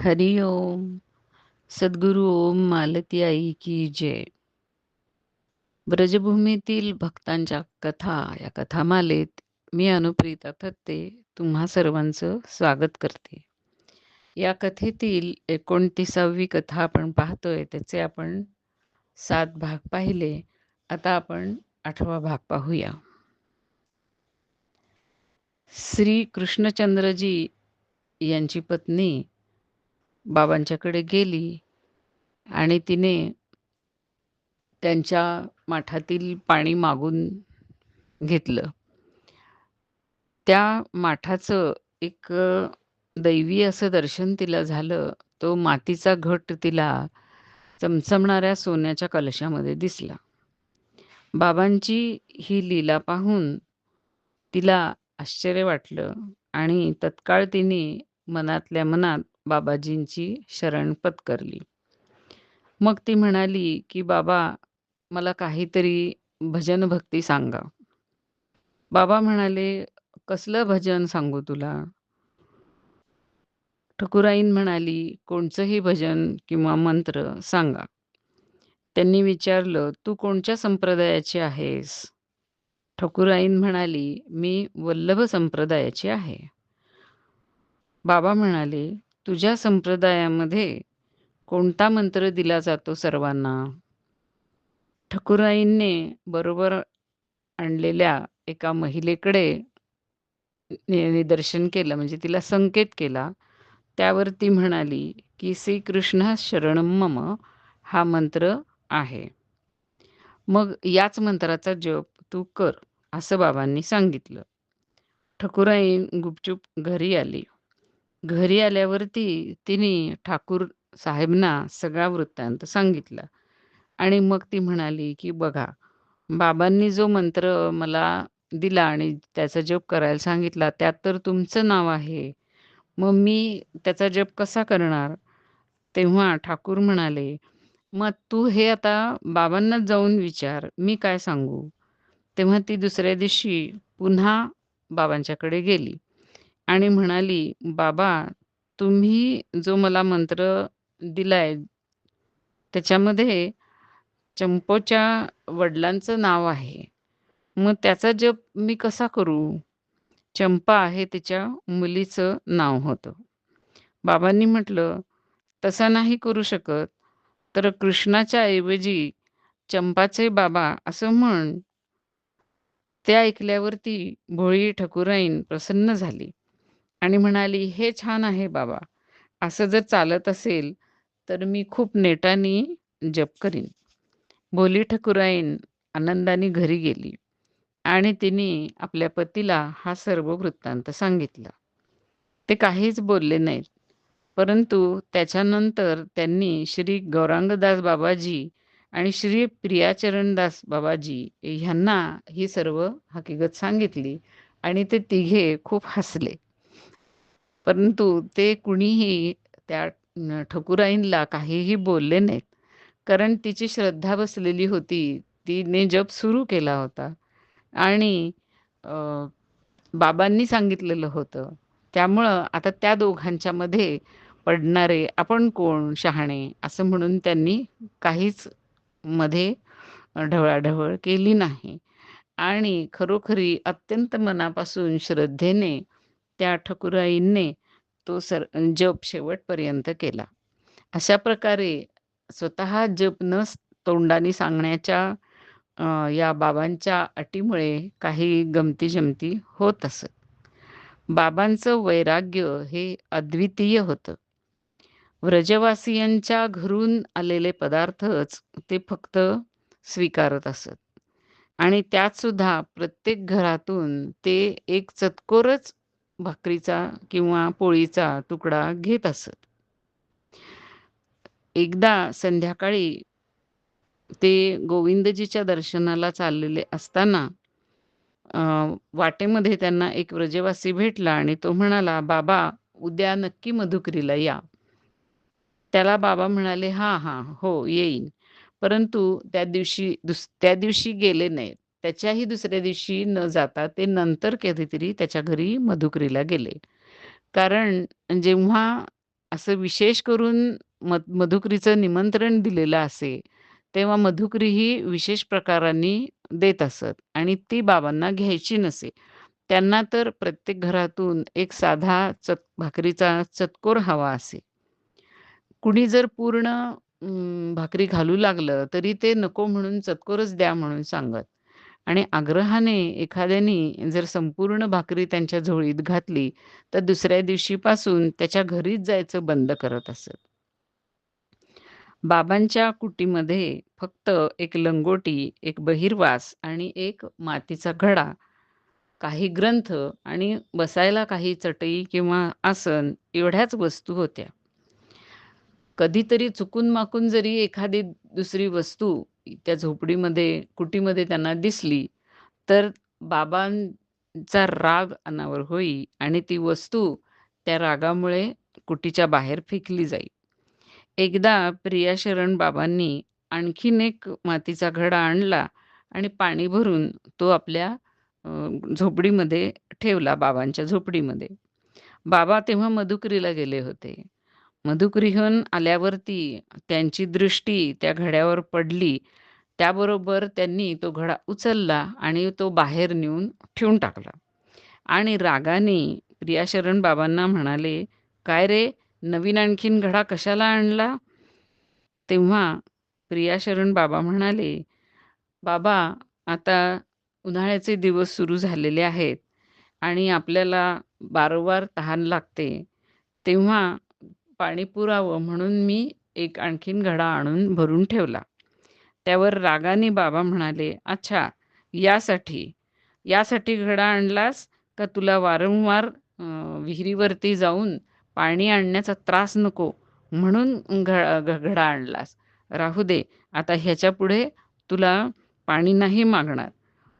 हरि ओम सद्गुरु ओम मालती आई की जय. ब्रजभूमीतील भक्तांच्या कथा या कथामालेत मी अनुप्रीता थत्ते तुम्हा सर्वांचं स्वागत करते. या कथेतील एकोणतीसावी कथा आपण पाहतोय त्याचे आपण सात भाग पाहिले. आता आपण आठवा भाग पाहूया. श्री कृष्णचंद्रजी यांची पत्नी बाबांच्याकडे गेली आणि तिने त्यांच्या माठातील पाणी मागून घेतलं. त्या माठाचं एक दैवी असं दर्शन तिला झालं. तो मातीचा घट तिला चमचमणाऱ्या सोन्याच्या कलशामध्ये दिसला. बाबांची ही लीला पाहून तिला आश्चर्य वाटलं आणि तत्काळ तिने मनातल्या मनात बाबाजींची शरण पत्करली. मग ती म्हणाली की बाबा मला काहीतरी भजन भक्ती सांगा. बाबा म्हणाले कसलं भजन सांगू तुला? ठकुराईन म्हणाली कोणचंही भजन किंवा मंत्र सांगा. त्यांनी विचारलं तू कोणत्या संप्रदायाची आहेस? ठकुराईन म्हणाली मी वल्लभ संप्रदायाची आहे. बाबा म्हणाले तुझ्या संप्रदायामध्ये कोणता मंत्र दिला जातो सर्वांना? ठकुराईंनी बरोबर आणलेल्या एका महिलेकडे निदर्शन केलं म्हणजे तिला संकेत केला. त्यावर ती म्हणाली की श्रीकृष्ण शरण मम हा मंत्र आहे. मग याच मंत्राचा जप तू कर असं बाबांनी सांगितलं. ठकुराईन गुपचूप घरी आली. घरी आल्यावरती तिने ठाकूर साहेबना सगळा वृत्तांत सांगितला. आणि मग ती म्हणाली की बघा बाबांनी जो मंत्र मला दिला आणि त्याचा जप करायला सांगितला त्यात तर तुमचं नाव आहे. मग मी त्याचा जप कसा करणार? तेव्हा ठाकूर म्हणाले मग तू हे आता बाबांनाच जाऊन विचार मी काय सांगू? तेव्हा ती दुसऱ्या दिवशी पुन्हा बाबांच्याकडे गेली. आणि म्हणाली बाबा तुम्ही जो मला मंत्र दिलाय त्याच्यामध्ये चंपोच्या वडिलांचं नाव आहे. मग त्याचा जप मी कसा करू? चंपा आहे तिच्या मुलीचं नाव होतं. बाबांनी म्हटलं तसा नाही करू शकत. तर कृष्णाच्या ऐवजी चंपाचे बाबा असं म्हण. ते ऐकल्यावरती भोळी ठकुराईन प्रसन्न झाली. आणि म्हणाली हे छान आहे बाबा. असं जर चालत असेल तर मी खूप नेटानी जप करीन. बोली ठकुराईन आनंदाने घरी गेली आणि तिने आपल्या पतीला हा सर्व वृत्तांत सांगितला. ते काहीच बोलले नाहीत परंतु त्याच्यानंतर त्यांनी श्री गौरांगदास बाबाजी आणि श्री प्रियाचरणदास बाबाजी ह्यांना ही सर्व हकीकत सांगितली आणि ते तिघे खूप हसले. परंतु ते कुणीही त्या ठकुराईंला काहीही बोलले नाहीत. कारण तिची श्रद्धा बसलेली होती. तिने जप सुरू केला होता. आणि बाबांनी सांगितलेलं होतं. त्यामुळं आता त्या दोघांच्या मध्ये पडणारे आपण कोण शहाणे असं म्हणून त्यांनी काहीच मध्ये ढवळाढवळ केली नाही. आणि खरोखरी अत्यंत मनापासून श्रद्धेने त्या ठकुराईंनी तो सर जप शेवटपर्यंत केला. अशा प्रकारे स्वतः जप न तोंडाने सांगण्याच्या या बाबांच्या अटीमुळे काही गमती जमती होत असत. बाबांचं वैराग्य हे अद्वितीय होतं. व्रजवासियांच्या घरून आलेले पदार्थच ते फक्त स्वीकारत असत. आणि त्यात सुद्धा प्रत्येक घरातून ते एक चतकोरच भाकरीचा किंवा पोळीचा तुकडा घेत असत. एकदा संध्याकाळी ते गोविंदजीच्या दर्शनाला चाललेले असताना वाटेमध्ये त्यांना एक व्रजवासी भेटला आणि तो म्हणाला बाबा उद्या नक्की मधुकरीला या. त्याला बाबा म्हणाले हा हा हो येईन. परंतु त्या दिवशी दुस त्या दिवशी गेले नाहीत. त्याच्याही दुसऱ्या दिवशी न जाता ते नंतर कधीतरी त्याच्या घरी मधुकरीला गेले कारण जेव्हा असं विशेष करून मध मधुकरीचं निमंत्रण दिलेलं असे, तेव्हा मधुकरी ही विशेष प्रकारांनी देत असत आणि ती बाबांना घ्यायची नसे. त्यांना तर प्रत्येक घरातून एक साधा चत भाकरीचा चतकोर हवा असे. कुणी जर पूर्ण भाकरी घालू लागलं, तरी ते नको म्हणून चतकोरच द्या म्हणून सांगत आणि आग्रहाने एखाद्याने जर संपूर्ण भाकरी त्यांच्या झोळीत घातली, तर दुसऱ्या दिवशीपासून त्याच्या घरीच जायचं बंद करत असत. बाबांच्या कुटीमध्ये फक्त एक लंगोटी, एक बहिर्वास आणि एक मातीचा घडा, काही ग्रंथ आणि बसायला काही चटई किंवा आसन एवढ्याच वस्तू होत्या. कधीतरी चुकून-माकून जरी एखादी दुसरी वस्तू त्या झोपडीमध्ये, कुटीमध्ये त्यांना दिसली, तर बाबांचा राग अनावर होई आणि ती वस्तू त्या रागामुळे कुटीच्या बाहेर फेकली जाई. एकदा प्रिया शरण बाबांनी आणखीन एक मातीचा घडा आणला आणि पाणी भरून तो आपल्या झोपडीमध्ये ठेवला, बाबांच्या झोपडीमध्ये. बाबा तेव्हा मधुकरीला गेले होते. मधुगृहून आल्यावरती त्यांची दृष्टी त्या घड्यावर पडली. त्याबरोबर त्यांनी तो घडा उचलला आणि तो बाहेर नेऊन ठेवून टाकला आणि रागाने प्रियाशरण बाबांना म्हणाले, "काय रे, नवीन आणखीन घडा कशाला आणला?" तेव्हा प्रियाशरण बाबा म्हणाले, "बाबा, आता उन्हाळ्याचे दिवस सुरू झालेले आहेत आणि आपल्याला वारंवार तहान लागते. तेव्हा पाणी पुरावं म्हणून मी एक आणखीन घडा आणून भरून ठेवला." त्यावर रागाने बाबा म्हणाले, "अच्छा, यासाठी? यासाठी घडा आणलास का तुला वारंवार विहिरीवरती जाऊन पाणी आणण्याचा त्रास नको म्हणून घ घडा आणलास? राहू दे, आता ह्याच्यापुढे तुला पाणी नाही मागणार.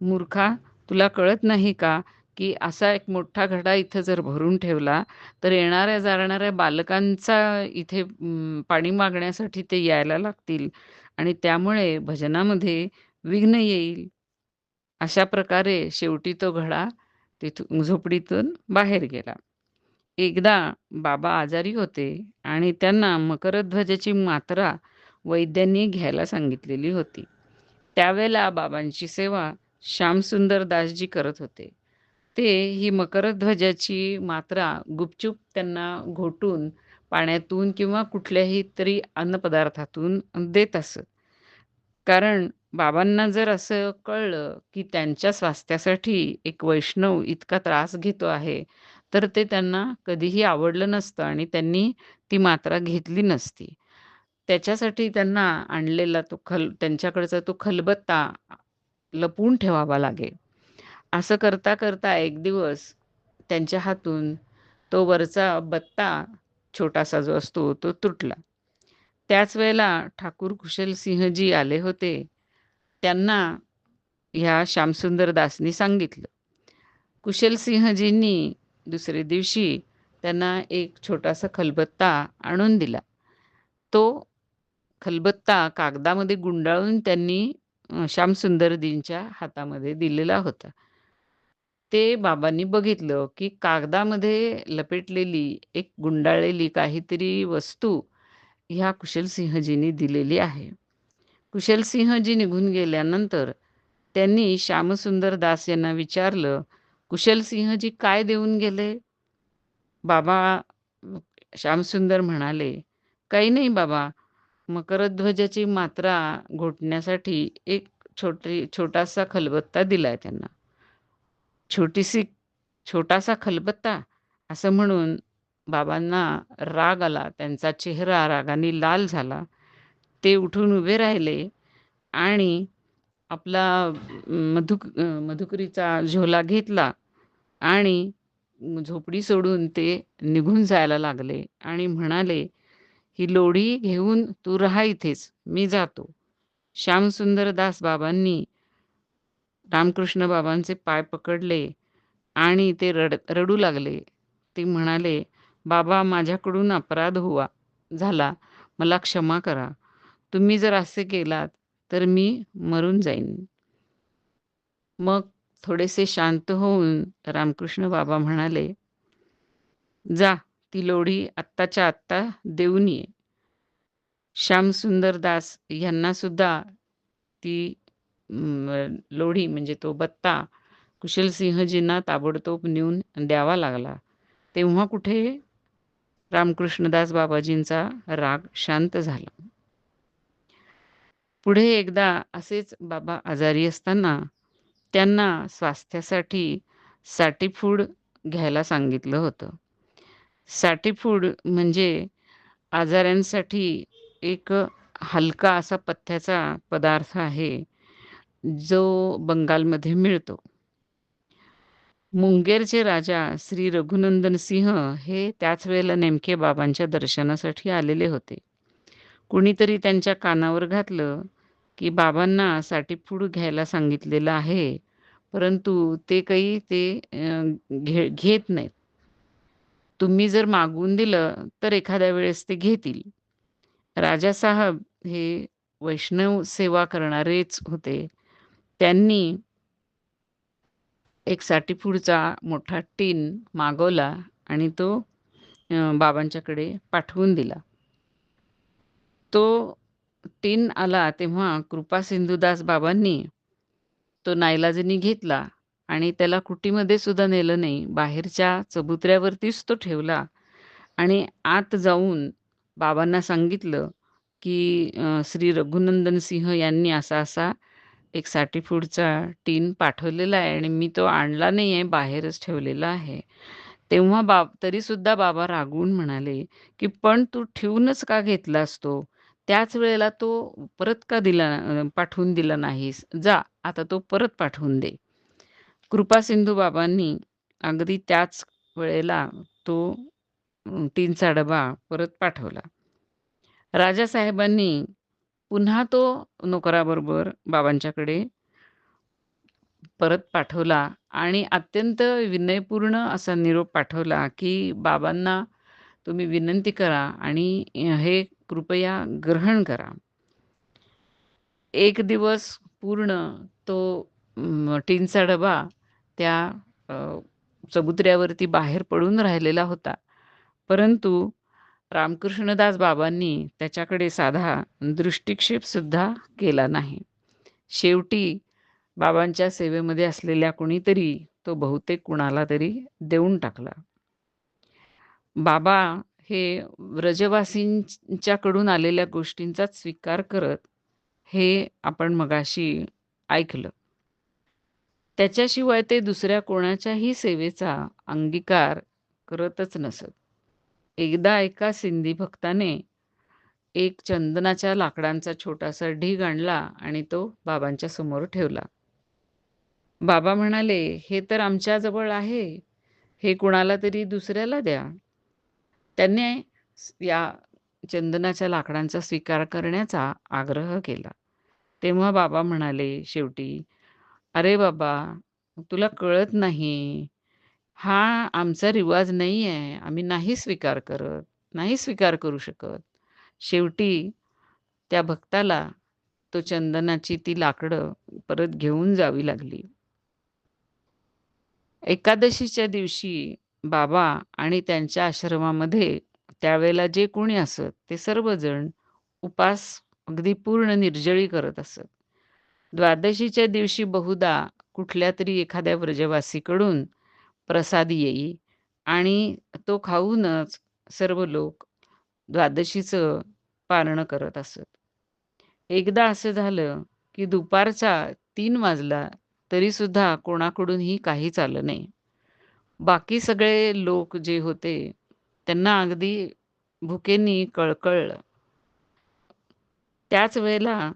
मूर्खा, तुला कळत नाही का, की असा एक मोठा घडा इथं जर भरून ठेवला, तर येणाऱ्या-जाणाऱ्या बालकांचा इथे पाणी मागण्यासाठी ते यायला लागतील आणि त्यामुळे भजनामध्ये विघ्न येईल." अशा प्रकारे शेवटी तो घडा तिथून झोपडीतून बाहेर गेला. एकदा बाबा आजारी होते आणि त्यांना मकरध्वजाची मात्रा वैद्यांनी घ्यायला सांगितलेली होती. त्यावेळेला बाबांची सेवा श्यामसुंदर दासजी करत होते. ते ही मकरध्वजाची मात्रा गुपचूप त्यांना घोटून पाण्यातून किंवा कुठल्याही तरी अन्नपदार्थातून देत असत. कारण बाबांना जर असं कळलं, की त्यांच्या स्वास्थ्यासाठी एक वैष्णव इतका त्रास घेतो आहे, तर ते त्यांना कधीही आवडलं नसतं आणि त्यांनी ती मात्रा घेतली नसती. त्याच्यासाठी त्यांना आणलेला तो खल त्यांच्याकडचा तो खलबत्ता लपवून ठेवावा लागेल. असं करता-करता एक दिवस त्यांच्या हातून तो वरचा बत्ता छोटासा जो असतो, तो तुटला. त्याच वेळेला ठाकूर कुशल सिंहजी आले होते. त्यांना ह्या श्यामसुंदर दासनी सांगितलं. कुशलसिंहजींनी दुसरे दिवशी त्यांना एक छोटासा खलबत्ता आणून दिला. तो खलबत्ता कागदामध्ये गुंडाळून त्यांनी श्यामसुंदरजींच्या हातामध्ये दिलेला होता. ते बाबांनी बघितलं, की कागदामध्ये लपेटलेली एक गुंडाळलेली काहीतरी वस्तू ह्या कुशलसिंहजींनी दिलेली आहे. कुशलसिंहजी निघून गेल्यानंतर त्यांनी श्यामसुंदर दास यांना विचारलं, "कुशलसिंहजी काय देऊन गेले?" बाबा श्यामसुंदर म्हणाले, "काही नाही बाबा, मकरध्वजाची मात्रा घोटण्यासाठी एक छोटी छोटासा खलबत्ता दिलाय त्यांना." छोटीशी छोटासा खलबत्ता असं म्हणून बाबांना राग आला. त्यांचा चेहरा रागाने लाल झाला. ते उठून उभे राहिले आणि आपला मधुक मधुकरीचा झोला घेतला आणि झोपडी सोडून ते निघून जायला लागले आणि म्हणाले, "ही लोढी घेऊन तू राहा इथेच, मी जातो." श्यामसुंदर दास बाबांनी रामकृष्ण बाबांचे पाय पकडले आणि ते रड रडू लागले. ते म्हणाले, "बाबा, माझ्याकडून अपराध हुआ झाला. मला क्षमा करा. तुम्ही जर असे केलात, तर मी मरून जाईन." मग थोडेसे शांत होऊन रामकृष्ण बाबा म्हणाले, "जा, ती लोढी आत्ताच्या आत्ता देऊन ये श्यामसुंदर दास यांना सुद्धा ती लोढी म्हणजे तो बत्ता कुशलसिंहजींना ताबडतोब नेऊन द्यावा लागला. तेव्हा कुठे रामकृष्णदास बाबाजींचा राग शांत झाला. पुढे एकदा असेच बाबा आजारी असताना त्यांना स्वास्थ्यासाठी साटीफूड घ्यायला सांगितलं होतं. साटीफूड म्हणजे आजाऱ्यांसाठी एक हलका असा पथ्याचा पदार्थ आहे. जो बंगालमध्ये मिळतो. मुंगेरचे राजा श्री रघुनंदन सिंह हे त्याच वेळेला नेमके बाबांच्या दर्शनासाठी आलेले होते. कुणीतरी त्यांच्या कानावर घातलं की बाबांना साठीफूड घ्यायला सांगितलेलं आहे परंतु ते काही ते घे घेत नाहीत. तुम्ही जर मागून दिलं तर एखाद्या वेळेस ते घेतील. राजासाहेब हे वैष्णव सेवा करणारेच होते. त्यांनी एक साटीफूडचा मोठा टीन मागवला आणि तो बाबांच्याकडे पाठवून दिला. तो टीन आला तेव्हा कृपा सिंधुदास बाबांनी तो नाईलाजनी घेतला आणि त्याला कुटीमध्ये सुद्धा नेलं नाही. बाहेरच्या चबुतऱ्यावरतीच तो ठेवला आणि आत जाऊन बाबांना सांगितलं की श्री रघुनंदन सिंह यांनी असा असा एक साठी फूडचा टीन पाठवलेला आहे आणि मी तो आणला नाही आहे बाहेरच ठेवलेला आहे. तेव्हा बाब तरीसुद्धा बाबा रागवून म्हणाले की पण तू ठेवूनच का घेतला असतो त्याच वेळेला तो परत का दिला पाठवून दिला नाहीस? जा आता तो परत पाठवून दे. कृपा सिंधू बाबांनी अगदी त्याच वेळेला तो टीनचा डबा परत पाठवला. राजासाहेबांनी पुन्हा तो नोकराबरोबर बाबांच्याकडे परत पाठवला आणि अत्यंत विनयपूर्ण असा निरोप पाठवला की बाबांना तुम्ही विनंती करा आणि हे कृपया ग्रहण करा. एक दिवस पूर्ण तो टीनचा डबा त्या चबुतऱ्यावरती बाहेर पडून राहिलेला होता. परंतु रामकृष्णदास बाबांनी त्याच्याकडे साधा दृष्टिक्षेपसुद्धा केला नाही. शेवटी बाबांच्या सेवेमध्ये असलेल्या कुणीतरी तो बहुतेक कुणाला तरी देऊन टाकला. बाबा हे व्रजवासींच्याकडून आलेल्या गोष्टींचाच स्वीकार करत हे आपण मगाशी ऐकलं. त्याच्याशिवाय ते दुसऱ्या कोणाच्याही सेवेचा अंगीकार करतच नसत. एकदा एका सिंधी भक्ताने एक चंदनाच्या लाकडांचा छोटासा ढीग आणला आणि तो बाबांच्या समोर ठेवला. बाबा म्हणाले हे तर आमच्याजवळ आहे. हे कुणाला तरी दुसऱ्याला द्या. त्यांनी या चंदनाच्या लाकडांचा स्वीकार करण्याचा आग्रह केला. तेव्हा बाबा म्हणाले शेवटी अरे बाबा तुला कळत नाही. हा आमचा रिवाज नाही आहे. आम्ही नाही स्वीकार करत नाही स्वीकार करू शकत. शेवटी त्या भक्ताला तो चंदनाची ती लाकडं परत घेऊन जावी लागली. एकादशीच्या दिवशी बाबा आणि त्यांच्या आश्रमामध्ये त्यावेळेला जे कोणी असत ते सर्वजण उपास अगदी पूर्ण निर्जळी करत असत. द्वादशीच्या दिवशी बहुधा कुठल्या तरी एखाद्या व्रजवासीकडून प्रसाद येई आणि तो खाऊनच सर्व लोक द्वादशीचं पारण करत असत. एकदा असं झालं की दुपारचा तीन वाजला तरी सुद्धा कोणाकडूनही काही चालं नाही. बाकी सगळे लोक जे होते त्यांना अगदी भुकेनी कळकळलं. त्याच वेळेला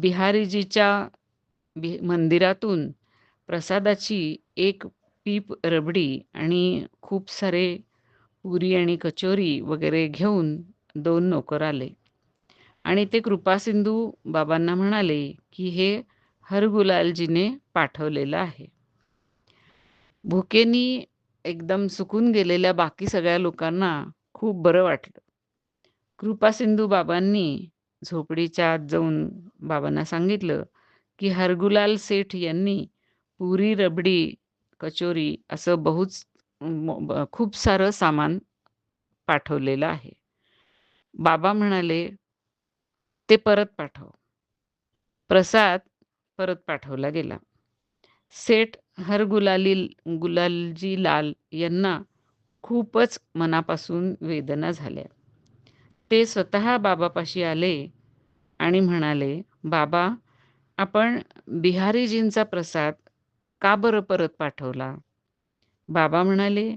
बिहारीजीच्या बि मंदिरातून प्रसादाची एक पीप रबडी आणि खूप सारे पुरी आणि कचोरी वगैरे घेऊन दोन नोकर आले. आणि ते कृपासिंधू बाबांना म्हणाले की हे हरगुलालजीने पाठवलेलं आहे. भुकेनी एकदम सुकून गेलेल्या बाकी सगळ्या लोकांना खूप बरं वाटलं. कृपासिंधू बाबांनी झोपडीच्या आत जाऊन बाबांना सांगितलं की हरगुलाल सेठ यांनी पुरी रबडी कचोरी असं बहुच खूप सारं सामान पाठवलेलं आहे. बाबा म्हणाले, "ते परत पाठव." प्रसाद परत पाठवला गेला. सेठ हर गुलाली गुलालजी लाल यांना खूपच मनापासून वेदना झाल्या. ते स्वतः बाबापाशी आले आणि म्हणाले, "बाबा, आपण बिहारीजींचा प्रसाद का बरं परत पाठवला?" बाबा म्हणाले,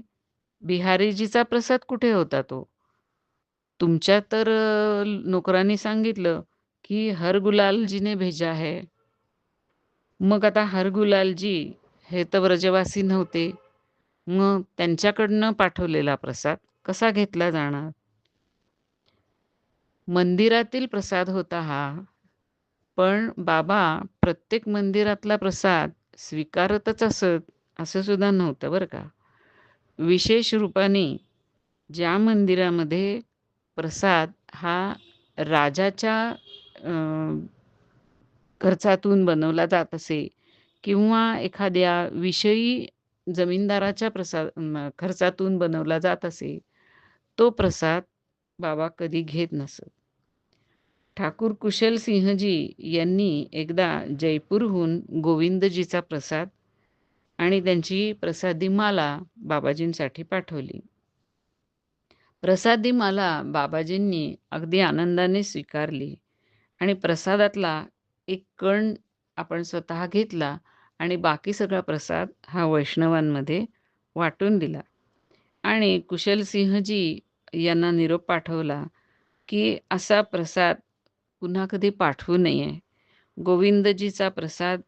"बिहारीजीचा प्रसाद कुठे होता तो? तुमच्या तर नोकरांनी सांगितलं की हर गुलालजीने भेजा है." मग आता हर गुलालजी हे तर व्रजवासी नव्हते. मग त्यांच्याकडनं पाठवलेला प्रसाद कसा घेतला जाणार? मंदिरातील प्रसाद होता हा. पण बाबा प्रत्येक मंदिरातला प्रसाद स्वीकारतच असत असं सुद्धा नव्हतं बरं का. विशेष रूपाने ज्या मंदिरामध्ये प्रसाद हा राजाच्या खर्चातून बनवला जात असे किंवा एखाद्या विषयी जमीनदाराच्या प्रसाद खर्चातून बनवला जात असे, तो प्रसाद बाबा कधी घेत नसत. ठाकूर कुशल सिंहजी यांनी एकदा जयपूरहून गोविंदजीचा प्रसाद आणि त्यांची प्रसादी माला बाबाजींसाठी पाठवली. प्रसादी माला बाबाजींनी अगदी आनंदाने स्वीकारली आणि प्रसादातला एक कण आपण स्वतः घेतला आणि बाकी सगळा प्रसाद हा वैष्णवांमध्ये वाटून दिला आणि कुशलसिंहजी यांना निरोप पाठवला की असा प्रसाद पुन्हा कधी पाठवू नये. गोविंदजीचा प्रसाद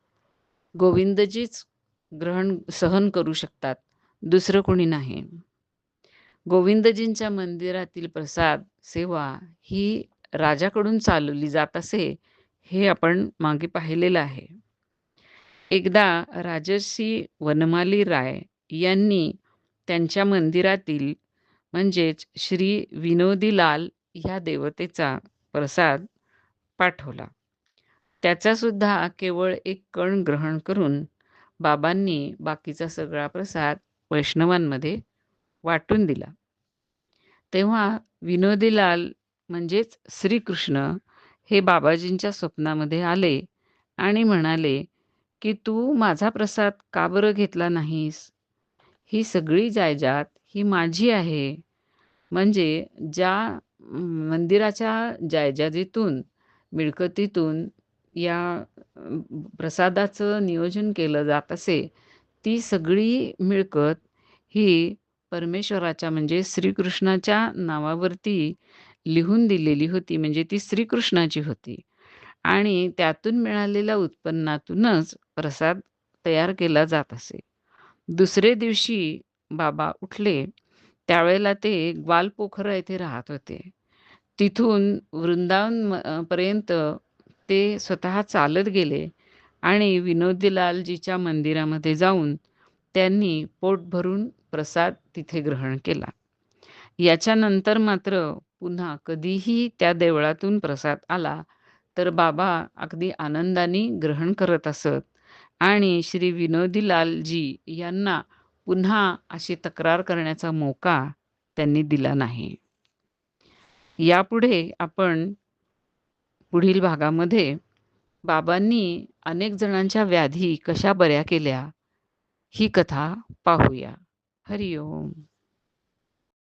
गोविंदजीच ग्रहण सहन करू शकतात. दुसरं कोणी नाही. गोविंदजींच्या मंदिरातील प्रसाद सेवा ही राजाकडून चालवली जात असे हे आपण मागे पाहिलेलं आहे. एकदा राजर्षी वनमाली राय यांनी त्यांच्या मंदिरातील म्हणजेच श्री विनोदीलाल ह्या देवतेचा प्रसाद पाठवला. त्याचा सुद्धा केवळ एक कण ग्रहण करून बाबांनी बाकीचा सगळा प्रसाद वैष्णवांमध्ये वाटून दिला. तेव्हा विनोदीलाल म्हणजेच श्रीकृष्ण हे बाबाजींच्या स्वप्नामध्ये आले आणि म्हणाले की तू माझा प्रसाद का बरं घेतला नाहीस? ही सगळी जायजात ही माझी आहे. म्हणजे ज्या मंदिराच्या जायजादीतून मिळकतीतून या प्रसादाचं नियोजन केलं जात असे ती सगळी मिळकत ही परमेश्वराच्या म्हणजे श्रीकृष्णाच्या नावावरती लिहून दिलेली होती म्हणजे ती श्रीकृष्णाची होती. आणि त्यातून मिळालेल्या उत्पन्नातूनच प्रसाद तयार केला जात असे. दुसरे दिवशी बाबा उठले त्यावेळेला ते ग्वालपोखरा येथे राहत होते. तिथून वृंदावन पर्यंत ते स्वतः चालत गेले आणि विनोदीलालजीच्या मंदिरामध्ये जाऊन त्यांनी पोट भरून प्रसाद तिथे ग्रहण केला. याच्यानंतर मात्र पुन्हा कधीही त्या देवळातून प्रसाद आला तर बाबा अगदी आनंदाने ग्रहण करत असत आणि श्री विनोदीलालजी यांना पुन्हा अशी तक्रार करण्याचा मौका त्यांनी दिला नाही. यापुढे आपण पुढील भागामध्ये बाबांनी अनेक जणांच्या व्याधी कशा बऱ्या केल्या ही कथा पाहूया. हरिओम.